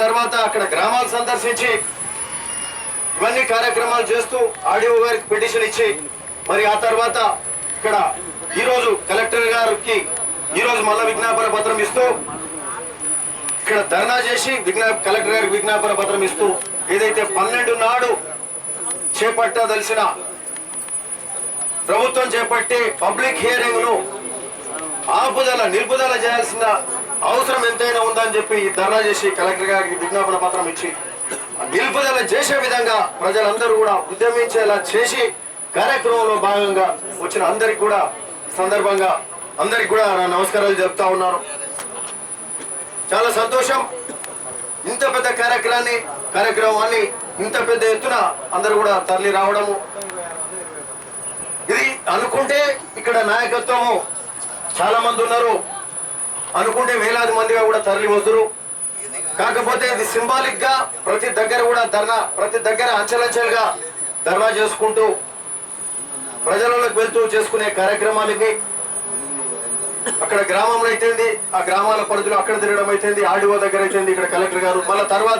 తర్వాత అక్కడ గ్రామాలు సందర్శించి ఇవన్నీ కార్యక్రమాలు చేస్తూ ఆడియో గారికి పిటిషన్ ఇచ్చి మరి ఆ తర్వాత ఇక్కడ ఈరోజు కలెక్టర్ గారికి ఈరోజు మళ్ళా విజ్ఞాపన పత్రం ఇస్తూ ఇక్కడ ధర్నా చేసి విజ్ఞా కలెక్టర్ గారికి విజ్ఞాపన పత్రం ఇస్తూ ఏదైతే పన్నెండు నాడు చేపట్టదలిసిన ప్రభుత్వం చేపట్టి పబ్లిక్ హియరింగ్ను ఆపుదల నిలుపుదల చేయాల్సిన అవసరం ఎంతైనా ఉందని చెప్పి ధర్నా చేసి కలెక్టర్ గారికి విజ్ఞాపన పత్రం ఇచ్చి నిలుపుదల చేసే విధంగా ప్రజలందరూ కూడా ఉద్యమించేలా చేసి కార్యక్రమంలో భాగంగా వచ్చిన అందరికి కూడా సందర్భంగా అందరికి కూడా నా నమస్కారాలు చెప్తా ఉన్నాను. చాలా సంతోషం. ఇంత పెద్ద కార్యక్రమాన్ని కార్యక్రమాన్ని ఇంత పెద్ద ఎత్తున అందరూ కూడా తరలి రావడము. ఇది అనుకుంటే ఇక్కడ నాయకత్వము చాలా మంది ఉన్నారు. అనుకుంటే వేలాది మందిగా కూడా తరలి వస్తురు కాకపోతే ఇది సింబాలిక్గా ప్రతి దగ్గర కూడా ధర్నా ప్రతి దగ్గర అంచెలంచెలుగా ధర్నా చేసుకుంటూ ప్రజలలోకి వెళ్తూ చేసుకునే కార్యక్రమాలకి అక్కడ గ్రామంలో అయితేంది ఆ గ్రామాల పరిధిలో అక్కడ తిరగడం అయితేంది ఆడివో దగ్గర అయితేంది ఇక్కడ కలెక్టర్ గారు. మళ్ళీ తర్వాత